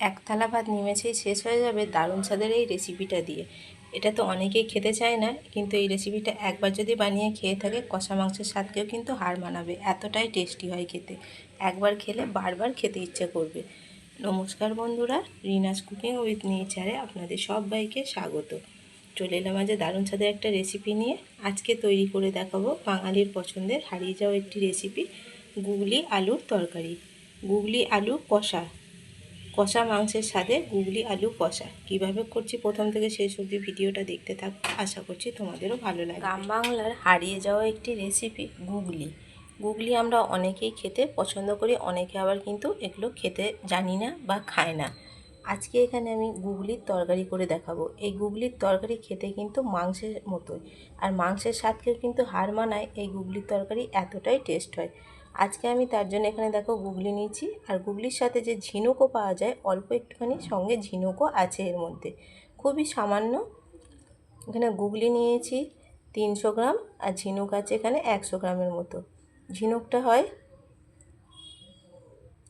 এক থালা ভাত নিমেছেই শেষ হয়ে যাবে দারুণ স্বাদের এই রেসিপিটা দিয়ে। এটা তো অনেকেই খেতে চায় না, কিন্তু এই রেসিপিটা একবার যদি বানিয়ে খেয়ে থাকে, কষা মাংসের স্বাদকেও কিন্তু হার মানাবে, এতটাই টেস্টি হয় খেতে। একবার খেলে বারবার খেতে ইচ্ছে করবে। নমস্কার বন্ধুরা, রিনাস কুকিং উইথ নেচারে আপনাদের সবাইকে স্বাগত। চলে এলাম আজ দারুণ স্বাদের একটা রেসিপি নিয়ে। আজকে তৈরি করে দেখাবো বাঙালির পছন্দের হারিয়ে যাওয়া একটি রেসিপি গুগলি আলুর তরকারি। গুগলি আলু কষা। কষা মাংসের স্বাদে গুগলি আলু কষা। কীভাবে করছি প্রথম থেকে শেষ অবধি ভিডিওটা দেখতে থাক, আশা করছি তোমাদেরও ভালো লাগে গ্রাম বাংলার হারিয়ে যাওয়া একটি রেসিপি গুগলি। গুগলি আমরা অনেকেই খেতে পছন্দ করি, অনেকে আবার কিন্তু এগুলো খেতে জানি না বা খায় না। আজকে এখানে আমি গুগলির তরকারি করে দেখাবো। এই গুগলির তরকারি খেতে কিন্তু মাংসের মতোই। আর মাংসের স্বাদকেও কিন্তু হার মানায় এই গুগলির তরকারি এতটাই টেস্ট হয়। আজকে আমি তার জন্য এখানে দেখো গুগলি নিয়েছি। আর গুগলির সাথে যে ঝিনুকও পাওয়া যায়, অল্প একটুখানি সঙ্গে ঝিনুকও আছে এর মধ্যে। খুবই সামান্য। এখানে গুগলি নিয়েছি তিনশো গ্রাম, আর ঝিনুক আছে এখানে একশো গ্রামের মতো। ঝিনুকটা হয়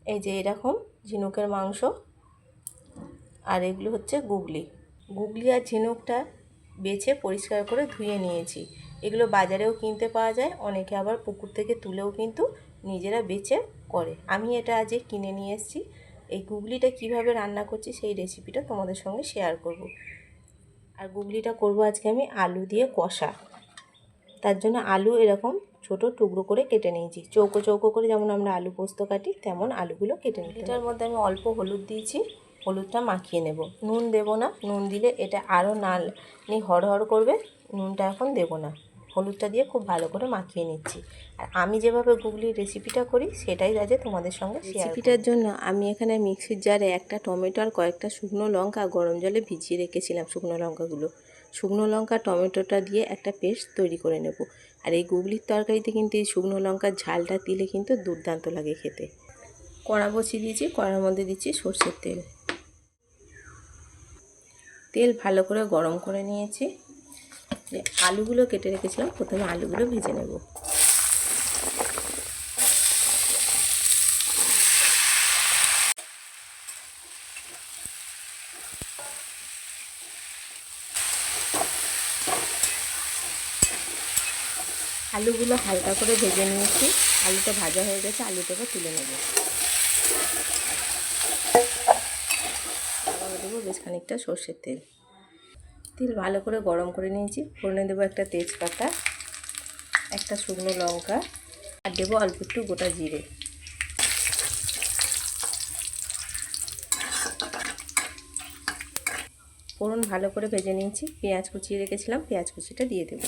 এই যে এরকম ঝিনুকের মাংস। আর এগুলো হচ্ছে গুগলি। গুগলি আর ঝিনুকটা বেছে পরিষ্কার করে ধুয়ে নিয়েছি। এগুলো বাজারেও কিনতে পাওয়া যায়, অনেকে আবার পুকুর থেকে তুলেও কিন্তু নিজেরা বেচে করে। আমি এটা আজকে কিনে নিয়ে এসেছি। এই গুগলিটা কীভাবে রান্না করছি সেই রেসিপিটা তোমাদের সঙ্গে শেয়ার করব। আর গুগলিটা করব আজকে আমি আলু দিয়ে কষা। তার জন্য আলু এরকম ছোট টুকরো করে কেটে নিয়েছি। চৌকো চৌকো করে যেমন আমরা আলু পোস্ত কাটি তেমন আলুগুলো কেটে নিই এটার মধ্যে আমি অল্প হলুদ দিয়েছি। হলুদটা মাখিয়ে নেব। নুন দেব না। নুন দিলে এটা আরও নাল নি হড়হড় করবে। নুনটা এখন দেব না। হলুদটা দিয়ে খুব ভালো করে মাখিয়ে নিচ্ছি। আর আমি যেভাবে গুগলির রেসিপিটা করি, সেটাই আজ তোমাদের সঙ্গে রেসিপিটার জন্য আমি এখানে মিক্সির জারে একটা টমেটো আর কয়েকটা শুকনো লঙ্কা গরম জলে ভিজিয়ে রেখেছিলাম শুকনো লঙ্কাগুলো। শুকনো লঙ্কা টমেটোটা দিয়ে একটা পেস্ট তৈরি করে নেব। আর এই গুগলির তরকারিতে কিন্তু এই শুকনো লঙ্কার ঝালটা দিলে কিন্তু দুর্দান্ত লাগে খেতে। কড়া বসিয়ে দিয়েছি, কড়ার মধ্যে দিচ্ছি সর্ষের তেল। তেল ভালো করে গরম করে নিয়েছি। আলুগুলো কেটে রেখেছিলাম, প্রথমে আলুগুলো ভেজে নেব। আলুগুলো হালকা করে ভেজে নিয়েছি, আলুটা ভাজা হয়ে গেছে আলুটাকে তুলে নেব। দেবো বেশ খানিকটা সর্ষের তেল। তেল ভালো করে গরম করে নিয়েছি। ফোড়নে দেবো একটা তেজপাতা, একটা শুকনো লঙ্কা, আর দেবো অল্প একটু গোটা জিরে। ফোড়ন ভালো করে ভেজে নিয়েছি। পেঁয়াজ কুচিয়ে রেখেছিলাম, পেঁয়াজ কুচিটা দিয়ে দেবো।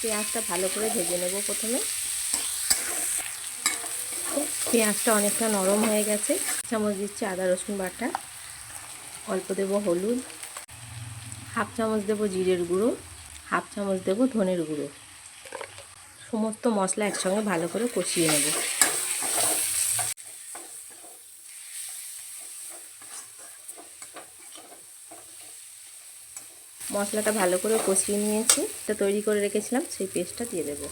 পেঁয়াজটা ভালো করে ভেজে নেব প্রথমে। পেঁয়াজটা অনেকটা নরম হয়ে গেছে। চামচ দিচ্ছি আদা, রসুন বাটা। অল্প দেব হলুদ। হাফ চামচ দেব জিরের গুঁড়ো। হাফ চামচ দেব ধনের গুঁড়ো। সমস্ত মশলা একসঙ্গে ভালো করে কষিয়ে নেব। মশলাটা ভালো করে কষিয়ে নিয়েছি। এটা তৈরি করে রেখেছিলাম, সেই পেস্টটা দিয়ে দেবো।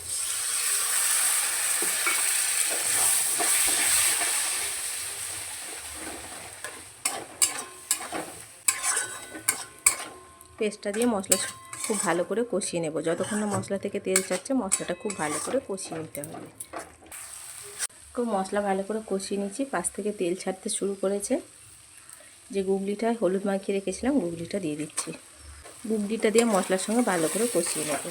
পেস্টটা দিয়ে মশলা খুব ভালো করে কষিয়ে নেব। যতক্ষণ না মশলা থেকে তেল চাচ্ছে মশলাটা খুব ভালো করে কষিয়ে নিতে হবে। খুব মশলা ভালো করে কষিয়ে নিচ্ছি পাশ থেকে তেল ছাড়তে শুরু করেছে। যে গুগলিটা হলুদ মাখিয়ে রেখেছিলাম, গুগলিটা দিয়ে দিচ্ছি। গুগলিটা দিয়ে মশলার সঙ্গে ভালো করে কষিয়ে নেব।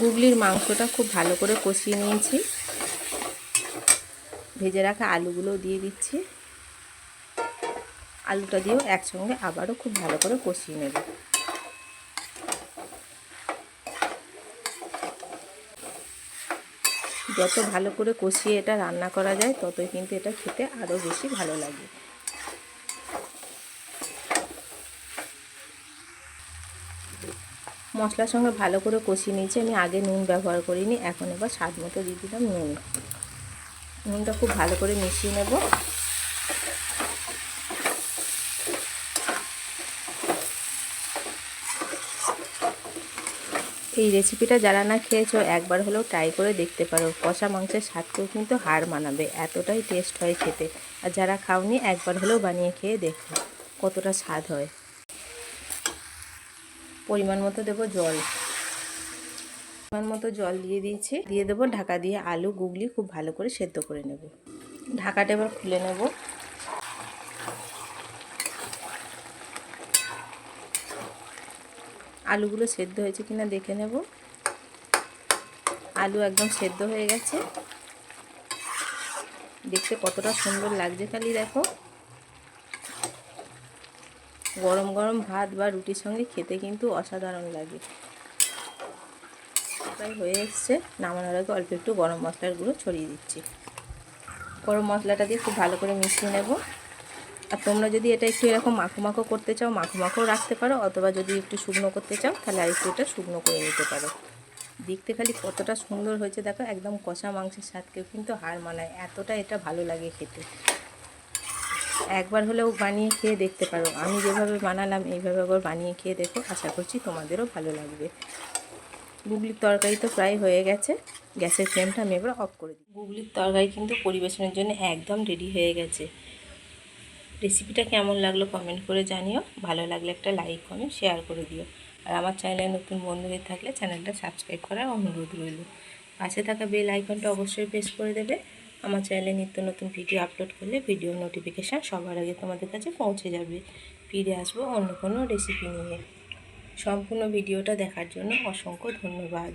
গুগলির মাংসটা খুব ভালো করে কষিয়ে নিয়েছি। ভেজে রাখা আলুগুলো দিয়ে দিচ্ছি। আলুটা দিয়েও একসঙ্গে আবারও খুব ভালো করে কষিয়ে নেব। যত ভালো করে কষিয়ে এটা রান্না করা যায়, ততই কিন্তু এটা খেতে আরও বেশি ভালো লাগে। মশলার সঙ্গে ভালো করে কষিয়ে নিয়েছি। আমি আগে নুন ব্যবহার করিনি, এখন এবার স্বাদ মতো দিয়ে দিলাম নুন। নুনটা খুব ভালো করে মিশিয়ে নেব। এই রেসিপিটা যারা না খেয়েছো, একবার হলেও ট্রাই করে দেখতে পারো। কষা মাংসের স্বাদকেও কিন্তু হার মানাবে, এতটাই টেস্ট হয় খেতে। আর যারা খাওনি, একবার হলেও বানিয়ে খেয়ে দেখো কতটা স্বাদ হয়। পরিমাণ মতো দেবো জল। পরিমাণ মতো জল দিয়ে দিয়েছি। দিয়ে দেবো ঢাকা দিয়ে আলু, গুগলি খুব ভালো করে সেদ্ধ করে নেব। ঢাকাটা এবার খুলে নেব। আলুগুলো সেদ্ধ হয়েছে কিনা দেখে নেব। আলু একদম সেদ্ধ হয়ে গেছে। দেখতে কতটা সুন্দর লাগছে খালি, দেখো। গরম গরম ভাত বা রুটির সঙ্গে খেতে কিন্তু অসাধারণ লাগে। প্রায় হয়ে এসছে। নামানোর আগে অল্প একটু গরম মশলার গুঁড়ো ছড়িয়ে দিচ্ছি। গরম মশলাটা দিয়ে খুব ভালো করে মিশিয়ে নেব। আর তোমরা যদি এটা একটু এরকম মাখো মাখো করতে চাও, মাখো মাখো রাখতে পারো, অথবা যদি একটু শুকনো করতে চাও, তাহলে আর একটু এটা শুকনো করে নিতে পারো। দেখতে খালি কতটা সুন্দর হয়েছে, দেখো, একদম কষা মাংসের স্বাদকেও কিন্তু হার মানায়। এতটা এটা ভালো লাগে খেতে। একবার হলেও বানিয়ে খেয়ে দেখতে পারো। আমি যেভাবে বানালাম, এইভাবে একবার বানিয়ে খেয়ে দেখো। আশা করছি তোমাদেরও ভালো লাগবে। গুগলির তরকারি তো প্রায় হয়ে গেছে। গ্যাসের ফ্লেমটা আমি এবার অফ করে দিই। গুগলির তরকারি কিন্তু পরিবেশনের জন্য একদম রেডি হয়ে গেছে। রেসিপিটা কেমন লাগল কমেন্ট করে জানিও। ভালো লাগলে একটা লাইক, কমেন্ট, শেয়ার করে দিও। আর আমার চ্যানেলে নতুন বন্ধুদের থাকলে চ্যানেলটা সাবস্ক্রাইব করার অনুরোধ রইল। পাশে থাকা বেল আইকনটা অবশ্যই প্রেস করে দেবে। আমার চ্যানেলে নিত্য নতুন ভিডিও আপলোড করলে ভিডিও নোটিফিকেশান সবার আগে তোমাদের কাছে পৌঁছে যাবে। ফিরে আসব অন্য কোনো রেসিপি নিয়ে। সম্পূর্ণ ভিডিওটা দেখার জন্য অসংখ্য ধন্যবাদ।